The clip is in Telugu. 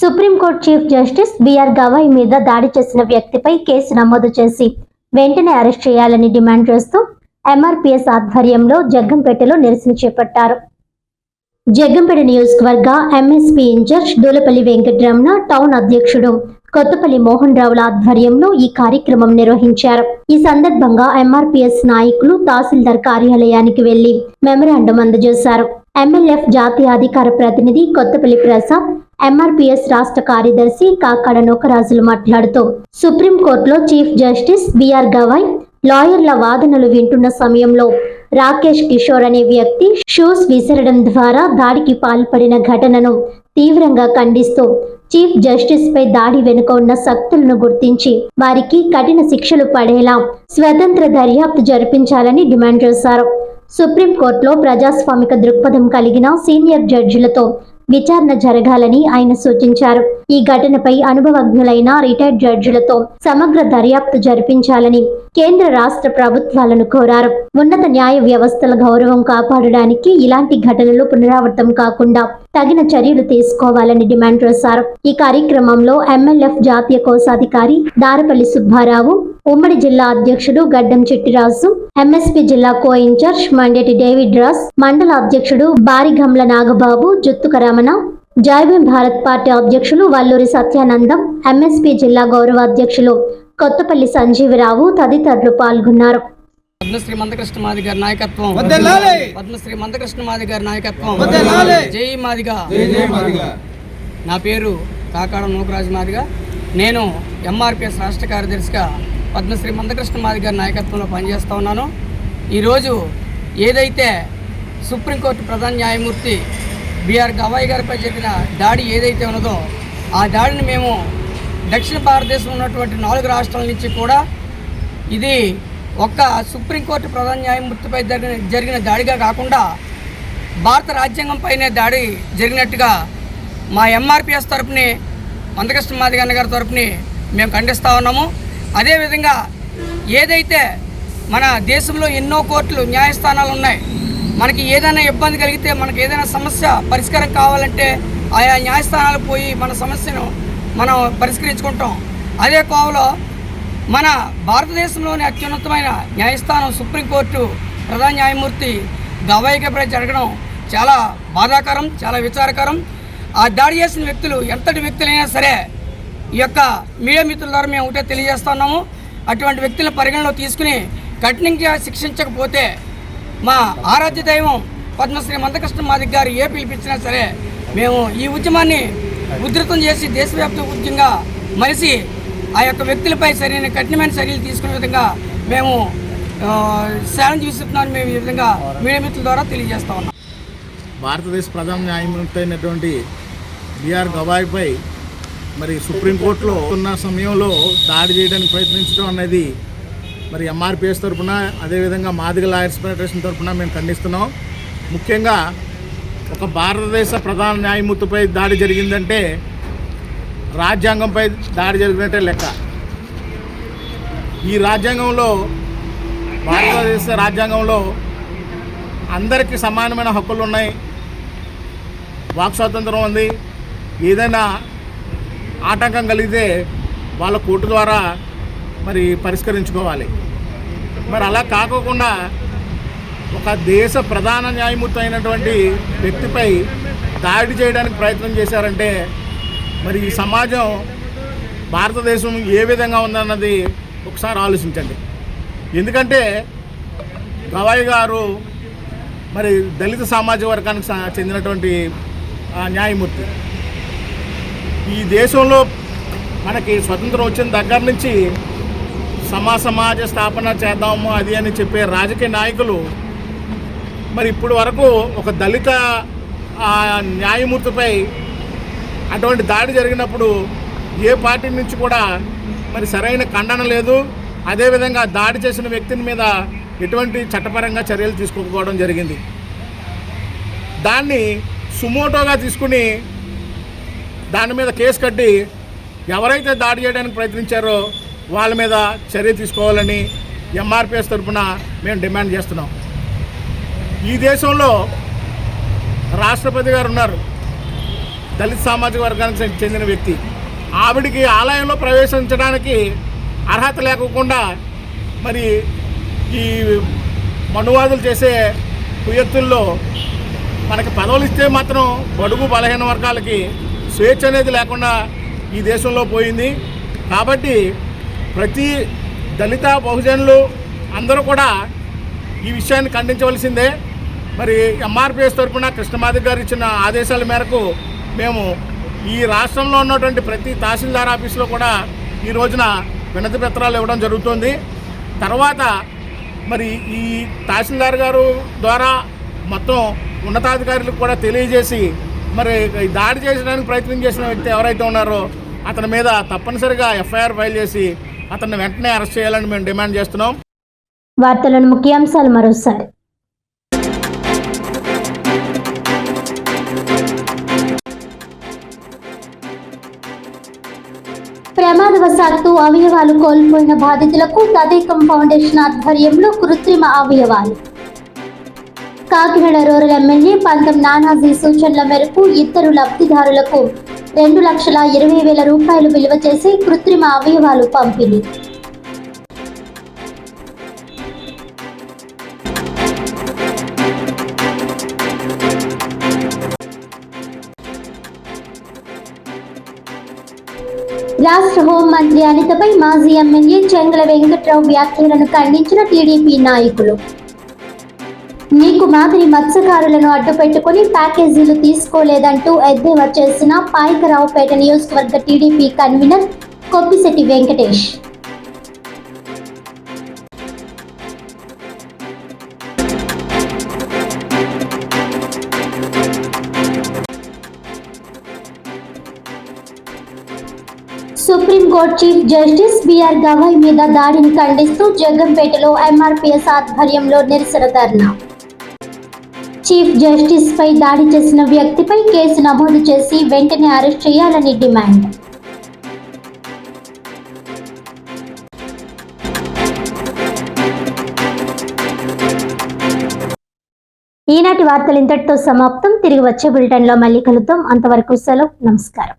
Supreme court chief justice B R Gavai మీద దాడి చేసిన వ్యక్తిపై కేసు నమోదు చేసి వెంటనే అరెస్ట్ చేయాలని డిమాండ్ చేస్తూ ఎంఆర్పీఎస్ ఆధ్వర్యంలో జగ్గంపేటలో నిరసన చేపట్టారు. జగ్గంపేట నియోజకవర్గ MSP incharge Dulapalli Venkataramana town అధ్యక్షుడు కొత్తపల్లి మోహన్ రావుల ఆధ్వర్యంలో ఈ కార్యక్రమం నిర్వహించారు. ఈ సందర్భంగా ఎంఆర్పీఎస్ నాయకులు తహసీల్దార్ కార్యాలయానికి వెళ్ళి మెమరాండం అందజేశారు. ఎంఎల్ఎఫ్ జాతీయ అధికార ప్రతినిధి కొత్తపల్లి ప్రసాద్ ఎంఆర్పిఎస్ రాష్ట్ర కార్యదర్శి కాకాడ నూకరాజులు మాట్లాడుతూ సుప్రీంకోర్టులో chief justice B R Gavai వాదనలు వింటున్న సమయంలో రాకేష్ కిషోర్ అనే వ్యక్తి షూస్ విసరడం ద్వారా దాడికి పాల్పడిన ఘటనను తీవ్రంగా ఖండిస్తూ చీఫ్ జస్టిస్ పై దాడి వెనుక ఉన్న శక్తులను గుర్తించి వారికి కఠిన శిక్షలు పడేలా స్వతంత్ర దర్యాప్తు జరిపించాలని డిమాండ్ చేశారు. సుప్రీంకోర్టులో ప్రజాస్వామిక దృక్పథం కలిగిన సీనియర్ జడ్జిలతో విచారణ జరగాలని ఆయన సూచించారు. ఈ ఘటనపై అనుభవజ్ఞులైన రిటైర్డ్ జడ్జిలతో సమగ్ర దర్యాప్తు జరిపించాలని కేంద్ర రాష్ట్ర ప్రభుత్వాలను కోరారు. ఉన్నత న్యాయ వ్యవస్థల గౌరవం కాపాడడానికి ఇలాంటి ఘటనలు పునరావృతం కాకుండా తగిన చర్యలు తీసుకోవాలని డిమాండ్ చేశారు. ఈ కార్యక్రమంలో ఎమ్మెల్యేఫ్ జాతీయ కోశాధికారి దారపల్లి సుబ్బారావు ఉమ్మడి జిల్లా అధ్యక్షుడు గడ్డం చెట్టిరాజు ఎంఎస్పీ జిల్లా co incharge Mandeti David Ross మండల అధ్యక్షుడు బారిగంల నాగబాబు జుత్తుక రమణ జైభీం భారత్ పార్టీ అధ్యక్షులు వల్లూరి సత్యానందం ఎంఎస్పీ జిల్లా గౌరవ అధ్యక్షులు కొత్తపల్లి సంజీవరావు తదితరులు పాల్గొన్నారు. పద్మశ్రీ మందకృష్ణ మాది గారి నాయకత్వం. పద్మశ్రీ మందకృష్ణ మాది గారి నాయకత్వం. వద్దెల్లాలి. జై మాదిగా. జై జై మాదిగా. నా పేరు కాకాడ నూకరాజు మాదిగా. నేను ఎంఆర్పిఎస్ రాష్ట్ర కార్యదర్శిగా పద్మశ్రీ మందకృష్ణ మాది గారి నాయకత్వంలో పనిచేస్తూ ఉన్నాను. ఈరోజు ఏదైతే సుప్రీంకోర్టు ప్రధాన న్యాయమూర్తి బిఆర్ గవాయ్ గారిపై జరిగిన దాడి ఏదైతే ఉన్నదో ఆ దాడిని మేము దక్షిణ భారతదేశంలో ఉన్నటువంటి నాలుగు రాష్ట్రాల నుంచి కూడా ఇది ఒక్క సుప్రీంకోర్టు ప్రధాన న్యాయమూర్తిపై జరిగిన జరిగిన దాడిగా కాకుండా భారత రాజ్యాంగంపైనే దాడి జరిగినట్టుగా మా ఎంఆర్పిఎస్ తరపుని మందకృష్ణ మాదిగన్న గారి తరపుని మేము ఖండిస్తూ ఉన్నాము. అదేవిధంగా ఏదైతే మన దేశంలో ఎన్నో కోర్టులు న్యాయస్థానాలు ఉన్నాయి మనకి ఏదైనా ఇబ్బంది కలిగితే మనకి ఏదైనా సమస్య పరిష్కారం కావాలంటే ఆయా న్యాయస్థానాలు పోయి మన సమస్యను మనం పరిష్కరించుకుంటాం. అదే కోవలో మన భారతదేశంలోని అత్యున్నతమైన న్యాయస్థానం సుప్రీంకోర్టు ప్రధాన న్యాయమూర్తి గవాయికపై జరగడం చాలా బాధాకరం చాలా విచారకరం. ఆ దాడి చేసిన వ్యక్తులు ఎంతటి వ్యక్తులైనా సరే ఈ యొక్క మీడియా మిత్రుల ద్వారా మేము ఒకటే తెలియజేస్తున్నాము అటువంటి వ్యక్తులను పరిగణలో తీసుకుని కఠినంగా శిక్షించకపోతే మా ఆరాధ్య దైవం పద్మశ్రీ మందకృష్ణ మాదిక్ గారు ఏ పిలిపించినా సరే మేము ఈ ఉద్యమాన్ని ఉధృతం చేసి దేశవ్యాప్త ఉద్యమంగా మలిసి ఆ యొక్క వ్యక్తులపై సరైన కఠినమైన చర్యలు తీసుకునే విధంగా మేము ఛాలెంజ్ విస్తున్నామని మేము ఈ విధంగా మీడియా మిత్రుల ద్వారా తెలియజేస్తా ఉన్నాం. భారతదేశ ప్రధాన న్యాయమూర్తి అయినటువంటి బిఆర్ గవాయిపై మరి సుప్రీంకోర్టులో ఉన్న సమయంలో దాడి చేయడానికి ప్రయత్నించడం అనేది మరి ఎంఆర్పిఎస్ తరఫున అదేవిధంగా మాదిగ లాయర్స్ ఫెడరేషన్ తరఫున మేము ఖండిస్తున్నాం. ముఖ్యంగా ఒక భారతదేశ ప్రధాన న్యాయమూర్తిపై దాడి జరిగిందంటే రాజ్యాంగంపై దాడి జరిగినట్టే లెక్క. ఈ రాజ్యాంగంలో భారతదేశ రాజ్యాంగంలో అందరికీ సమానమైన హక్కులు ఉన్నాయి వాక్ స్వాతంత్రం ఉంది. ఏదైనా ఆటంకం కలిగితే వాళ్ళ కోర్టు ద్వారా మరి పరిష్కరించుకోవాలి. మరి అలా కాకోకుండా ఒక దేశ ప్రధాన న్యాయమూర్తి అయినటువంటి వ్యక్తిపై దాడి చేయడానికి ప్రయత్నం చేశారంటే మరి ఈ సమాజం భారతదేశం ఏ విధంగా ఉందన్నది ఒకసారి ఆలోచించండి. ఎందుకంటే గవాయి గారు మరి దళిత సామాజిక వర్గానికి చెందినటువంటి ఆ, న్యాయమూర్తి. ఈ దేశంలో మనకి స్వతంత్రం వచ్చిన దగ్గర నుంచి సమా సమాజ స్థాపన చేద్దాము అది అని చెప్పే రాజకీయ నాయకులు మరి ఇప్పుడు వరకు ఒక దళిత ఆ, న్యాయమూర్తిపై అటువంటి దాడి జరిగినప్పుడు ఏ పార్టీ నుంచి కూడా మరి సరైన ఖండన లేదు. అదేవిధంగా దాడి చేసిన వ్యక్తిని మీద ఎటువంటి చట్టపరంగా చర్యలు తీసుకోకపోవడం జరిగింది. దాన్ని సుమోటోగా తీసుకుని దాని మీద కేసు కట్టి ఎవరైతే దాడి చేయడానికి ప్రయత్నించారో వాళ్ళ మీద చర్య తీసుకోవాలని ఎంఆర్పిఎస్ తరఫున మేము డిమాండ్ చేస్తున్నాం. ఈ దేశంలో రాష్ట్రపతి గారు ఉన్నారు. దళిత సామాజిక వర్గానికి చెందిన వ్యక్తి. ఆవిడికి ఆలయంలో ప్రవేశించడానికి అర్హత లేకుండా మరి ఈ మనువాదులు చేసే కుయత్తుల్లో మనకి పదవులు ఇస్తే మాత్రం బడుగు బలహీన వర్గాలకి స్వేచ్ఛ అనేది లేకుండా ఈ దేశంలో పోయింది. కాబట్టి ప్రతి దళిత బహుజనులు అందరూ కూడా ఈ విషయాన్ని ఖండించవలసిందే. మరి ఎంఆర్పిఎస్ తరఫున కృష్ణమాధవ్ గారు ఇచ్చిన ఆదేశాల మేరకు మేము ఈ రాష్ట్రంలో ఉన్నటువంటి ప్రతి తహసీల్దార్ ఆఫీసులో కూడా ఈ రోజున వినతి పత్రాలు ఇవ్వడం జరుగుతుంది. తర్వాత మరి ఈ తహసీల్దార్ గారు ద్వారా మొత్తం ఉన్నతాధికారులకు కూడా తెలియజేసి మరి దాడి చేసడానికి ప్రయత్నం చేసిన వ్యక్తి ఎవరైతే ఉన్నారో అతని మీద తప్పనిసరిగా ఎఫ్ఐఆర్ ఫైల్ చేసి అతన్ని వెంటనే అరెస్ట్ చేయాలని మేము డిమాండ్ చేస్తున్నాం. వార్తలను ముఖ్యాంశాలు మరోసారి. ప్రమాదవశాత్తు అవయవాలు కోల్పోయిన బాధితులకు తదేకం ఫౌండేషన్ ఆధ్వర్యంలో కృత్రిమ అవయవాలు. కాకినాడ రూరల్ ఎమ్మెల్యే పంతం నానాజీ సూచనల మేరకు ఇద్దరు లబ్ధిదారులకు రెండు లక్షల ఇరవై వేల రూపాయలు విలువ చేసి కృత్రిమ అవయవాలు పంపిణీ. రాష్ట్ర హోంమంత్రి అనితపై మాజీ ఎమ్మెల్యే చెంగల వెంకట్రావు వ్యాఖ్యలను ఖండించిన టీడీపీ నాయకులు. నీకు మాదిరి మత్స్యకారులను అడ్డుపెట్టుకుని ప్యాకేజీలు తీసుకోలేదంటూ ఎద్దేవా చేసిన పాయకరావుపేట నియోజకవర్గ TDP convener Koppisetti Venkatesh. Supreme court chief justice B R Gavai మీద దాడిని ఖండిస్తూ జగ్గంపేటలో ఎంఆర్పీఎస్ ఆధ్వర్యంలో నిరసన ధర్నా. చీఫ్ జస్టిస్ పై దాడి చేసిన వ్యక్తిపై కేసు నమోదు చేసి వెంటనే అరెస్ట్ చేయాలని డిమాండ్. ఈనాటి వార్తలు ఇంతటితో సమాప్తం. తిరిగి వచ్చే బులెటిన్లో మళ్ళీ కలుద్దాం. అంతవరకు సెలవు. నమస్కారం.